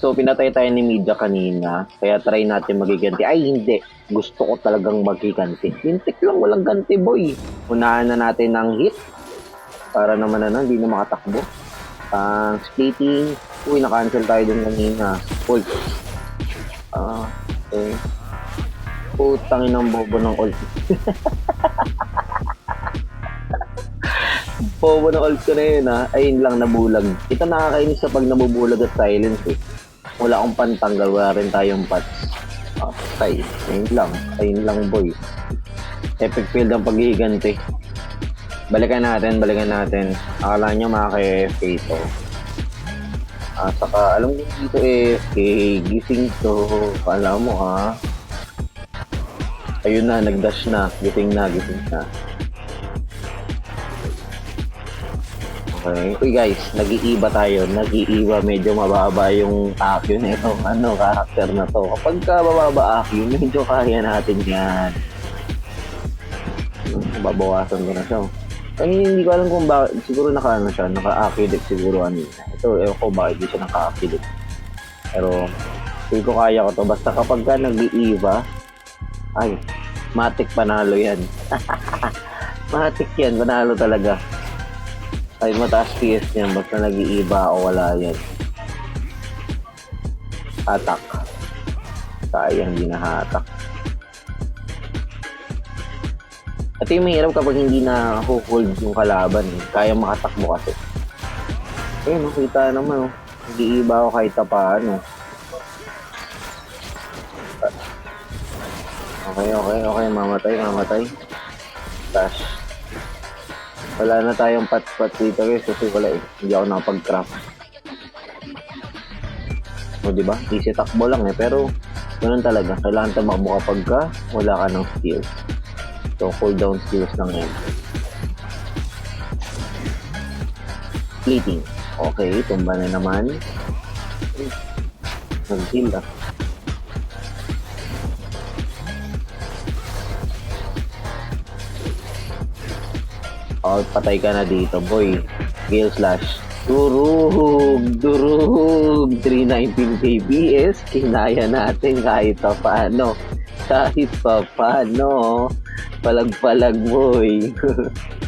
Ito, pinatay tayo ni Media kanina. Kaya try natin magiganti. Ay, hindi. Gusto ko talagang magiganti. Lintik lang, walang ganti, boy. Unahan na natin ng hit. Para naman na hindi na makatakbo. Ang splitting. Uy, na-cancel tayo dun kanina. Uy. Ah, okay. Putang inang bobo ng ult. bobo ng ult ko na yun ha. Ayun lang, nabulag. Ito nakakainis sa pag nabubulag at silence eh. Wala akong pantanggal, wala rin tayong pats. Okay, ayun lang. Ayun lang boy. Epic field ang pag-iiganti. Balikan natin, balikan natin. Akala nyo makaka-AFK ito. Ah, saka alam mo dito eh, gising to. Kala mo ha. Ayun na, nag-dash na. Gising na, gising na. Okay. Uy guys, nag-iiba tayo. Nag-iiba. Medyo mababa yung Akyo na ito. Ano, karakter na to. Kapag ka mababa Akyo, medyo kaya natin yan. Babawasan ko na siya. Kaya hindi ko alam kung bakit. Siguro naka ano siya. Naka-Akyo deck siguro yun. Ito, ewan ko bakit di siya naka-Akyo deck. Pero, hindi ko kaya ko to. Basta kapag ka nag-iiba, ay, matik panalo yan. matik yan, panalo talaga. Ay, mataas PS niyan. Basta nag-iiba o wala yan. Hatak. Sayang di nahatak. At yung mahirap kapag hindi na hold yung kalaban. Eh. Kaya makatakbo kasi. Eh, makita naman. Oh. Nag-iiba ako kahit pa paano. Okay, okay, okay. Mamatay, mamatay. Dash. Wala na tayong pat-pat dito guys kasi wala eh. Hindi ako nakapag-craft. O diba? Easy takbo lang eh. Pero ganun talaga. Kailangan tumakbo kapag ka wala ka ng skills. So cooldown skills lang yan. Fleeting. Okay, tumba na naman. Nag-heal ah. Oh, patay ka na dito, boy. Gale slash. Durug! Durug! 319 KBS. Kinaya natin kahit pa paano. Kahit pa paano. Palag-palag, boy.